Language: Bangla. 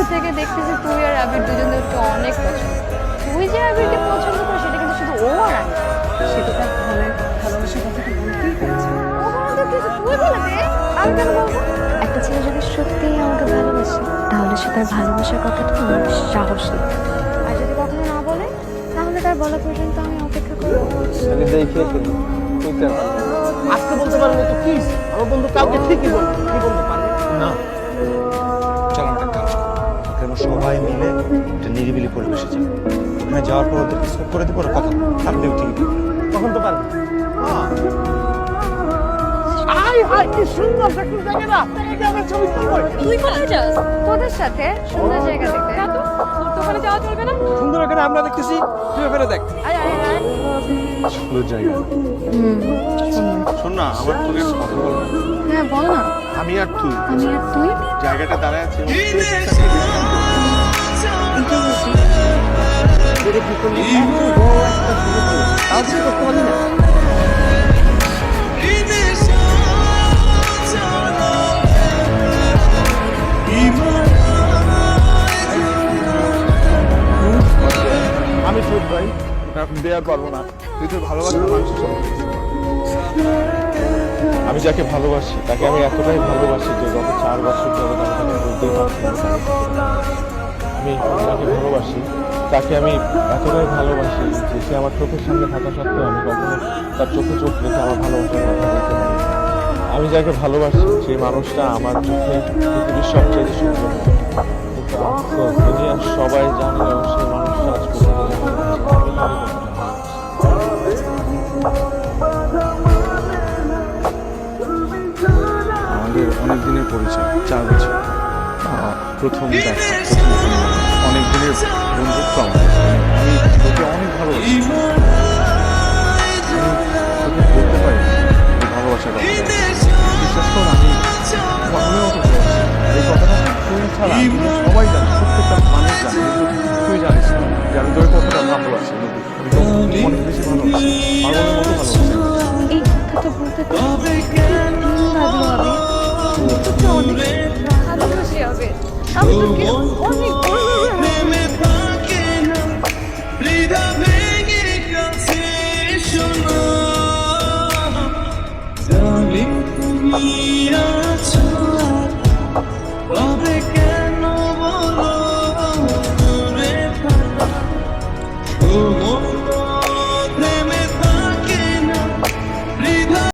শুরু থেকে দেখতেছি তুই আর আবির দুজনদেরকে অনেক পছন্দ। তুই যে আবিরকে পছন্দ করিস সেটা কিন্তু শুধু ও আর আমি। সেটা তার ভালো ভালোবাসার কথাটা বলতেই পেরেছে। তুই তুই আমি কেন বলব? একটা ছেলে যদি সত্যিই আমাকে ভালোবাসে তাহলে সে তার ভালোবাসার কথাটা আমার সাহস নেই। আর যদি কখনো না বলে তাহলে তার বলা পর্যন্ত আমি অপেক্ষা করব। দেখে আজকে বলতে পারব তো প্লিজ আমার বন্ধু কাউকে ঠিকই বলব। কি বলতে পারবে? না। আমরা সবাই মিলে একটা নিরিবিলি পরিবেশে যাব ওখানে যাওয়ার পর ওদেরকে সব করে দেবো ওরা কথা থাকবে ঠিক। তখন তো পারবে। হায় কি সুন্দর দেখুন জায়গাটা এটা আমরা ছবি তুলবো। তুই কোথায় যাস? তোদের সাথে সুন্দর জায়গা দেখতে। তোর তো ওখানে যাওয়া চলবে না। সুন্দর এখানে আমরা দেখতেছি। তুই ওখানে দেখ। আয় আয় আয়। সুন্দর জায়গা। শোন না আমার তোকে কথা বলব। হ্যাঁ বল না। আমি আর তুই। আমি আর তুই? জায়গাটা দাঁড়ায় আছে। আমি ঠিক ভাই পারব না। তুই তো ভালোবাসার আমি যাকে ভালোবাসি, তাকে আমি এতটাই ভালোবাসি যে গত চার বছর ধরে তাকে পারছি আমি যাকে ভালোবাসি তাকে আমি এতটাই ভালোবাসি যে সে আমার চোখের সামনে থাকা সত্ত্বেও আমি কখনো তার চোখে চোখ রেখে আমার ভালোবাসার কথা বলতে পারি আমি যাকে ভালোবাসি সেই মানুষটা আমার চোখে পৃথিবীর সবচেয়ে সুন্দর। কিন্তু আফসোস দুনিয়ার সবাই জানলেও সেই মানুষটা আজ পর্যন্ত তাকে। আমাদের অনেক দিনের পরিচয় চার বছর। প্রথম দেখা। প্রথম অনেক দিনের বন্ধুত্ব আমাদের আমি তোকে অনেক ভালোবাসি। আমি বলতে পারি ভালোবাসার কথা বিশ্বাস কর, আমি মতো ভালোবাসি এই কথাটা তুই ছাড়া সবাই জানে, প্রত্যেকটা মানুষ জানে তুই জানিস যে আমি তোর কতটা ভালোবাসি। আমি তোকে অনেক বেশি ভালোবাসি পাগলের তো ভালোবাসি। হবে আমি তোকে অনেক Uhum.